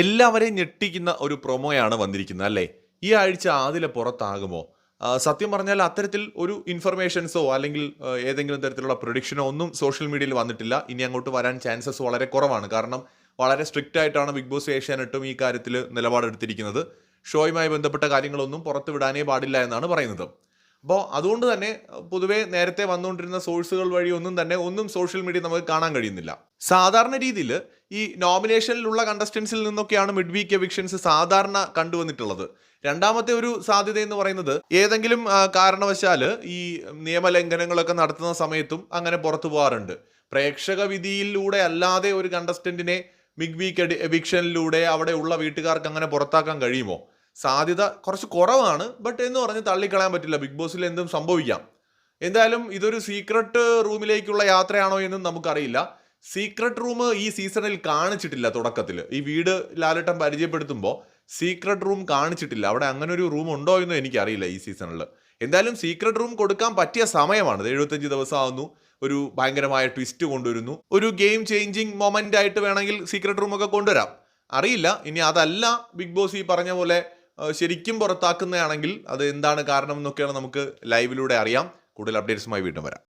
എല്ലാവരെയും ഞെട്ടിക്കുന്ന ഒരു പ്രൊമോയാണ് വന്നിരിക്കുന്നത് അല്ലേ? ഈ ആഴ്ച ആദില പുറത്താകുമോ? സത്യം പറഞ്ഞാൽ അത്തരത്തിൽ ഒരു ഇൻഫർമേഷൻസോ അല്ലെങ്കിൽ ഏതെങ്കിലും തരത്തിലുള്ള പ്രൊഡിക്ഷനോ ഒന്നും സോഷ്യൽ മീഡിയയിൽ വന്നിട്ടില്ല. ഇനി അങ്ങോട്ട് വരാൻ ചാൻസസ് വളരെ കുറവാണ്. കാരണം വളരെ സ്ട്രിക്റ്റ് ആയിട്ടാണ് ബിഗ് ബോസ് ഏഷ്യാനെട്ടും ഈ കാര്യത്തിൽ നിലപാടെടുത്തിരിക്കുന്നത്. ഷോയുമായി ബന്ധപ്പെട്ട കാര്യങ്ങളൊന്നും പുറത്തു വിടാനേ പാടില്ല എന്നാണ് പറയുന്നത്. അപ്പോൾ അതുകൊണ്ട് തന്നെ പൊതുവേ നേരത്തെ വന്നുകൊണ്ടിരുന്ന സോഴ്സുകൾ വഴി ഒന്നും തന്നെ ഒന്നും സോഷ്യൽ മീഡിയ നമുക്ക് കാണാൻ കഴിയുന്നില്ല. സാധാരണ രീതിയിൽ ഈ നോമിനേഷനിലുള്ള കണ്ടസ്റ്റൻസിൽ നിന്നൊക്കെയാണ് മിഡ് വീക്ക് എവിക്ഷൻസ് സാധാരണ കണ്ടുവന്നിട്ടുള്ളത്. രണ്ടാമത്തെ ഒരു സാധ്യത എന്ന് പറയുന്നത് ഏതെങ്കിലും കാരണവശാൽ ഈ നിയമലംഘനങ്ങളൊക്കെ നടത്തുന്ന സമയത്തും അങ്ങനെ പുറത്തു പോകാറുണ്ട്. പ്രേക്ഷക വിധിയിലൂടെ അല്ലാതെ ഒരു കണ്ടസ്റ്റന്റിനെ മിഗ് വീക്ക് എവിക്ഷനിലൂടെ അവിടെ ഉള്ള വീട്ടുകാർക്ക് അങ്ങനെ പുറത്താക്കാൻ കഴിയുമോ? സാധ്യത കുറച്ച് കുറവാണ്. ബട്ട് എന്ന് പറഞ്ഞ് തള്ളിക്കളയാൻ പറ്റില്ല. ബിഗ് ബോസിൽ എന്തും സംഭവിക്കാം. എന്തായാലും ഇതൊരു സീക്രട്ട് റൂമിലേക്കുള്ള യാത്രയാണോ എന്നും നമുക്കറിയില്ല. സീക്രട്ട് റൂം ഈ സീസണിൽ കാണിച്ചിട്ടില്ല തുടക്കത്തിൽ ഈ വീട് ലാലട്ടം പരിചയപ്പെടുത്തുമ്പോൾ സീക്രട്ട് റൂം കാണിച്ചിട്ടില്ല. അവിടെ അങ്ങനെ ഒരു റൂം ഉണ്ടോ എന്നും എനിക്കറിയില്ല ഈ സീസണിൽ എന്തായാലും സീക്രട്ട് റൂം കൊടുക്കാൻ പറ്റിയ സമയമാണ്. എഴുപത്തഞ്ച് ദിവസമാകുന്നു ഒരു ഭയങ്കരമായ ട്വിസ്റ്റ് കൊണ്ടുവരുന്നു. ഒരു ഗെയിം ചേഞ്ചിങ് മൊമെന്റ് ആയിട്ട് വേണമെങ്കിൽ സീക്രട്ട് റൂമൊക്കെ കൊണ്ടുവരാം. അറിയില്ല. ഇനി അതല്ല ബിഗ് ബോസ് ഈ പറഞ്ഞ പോലെ ശരിക്കും പുറത്താക്കുന്നതാണെങ്കിൽ അത് എന്താണ് കാരണം എന്നൊക്കെയാണ് നമുക്ക് ലൈവിലൂടെ അറിയാം. കൂടുതൽ അപ്ഡേറ്റ്സുമായി വീണ്ടും വരാം.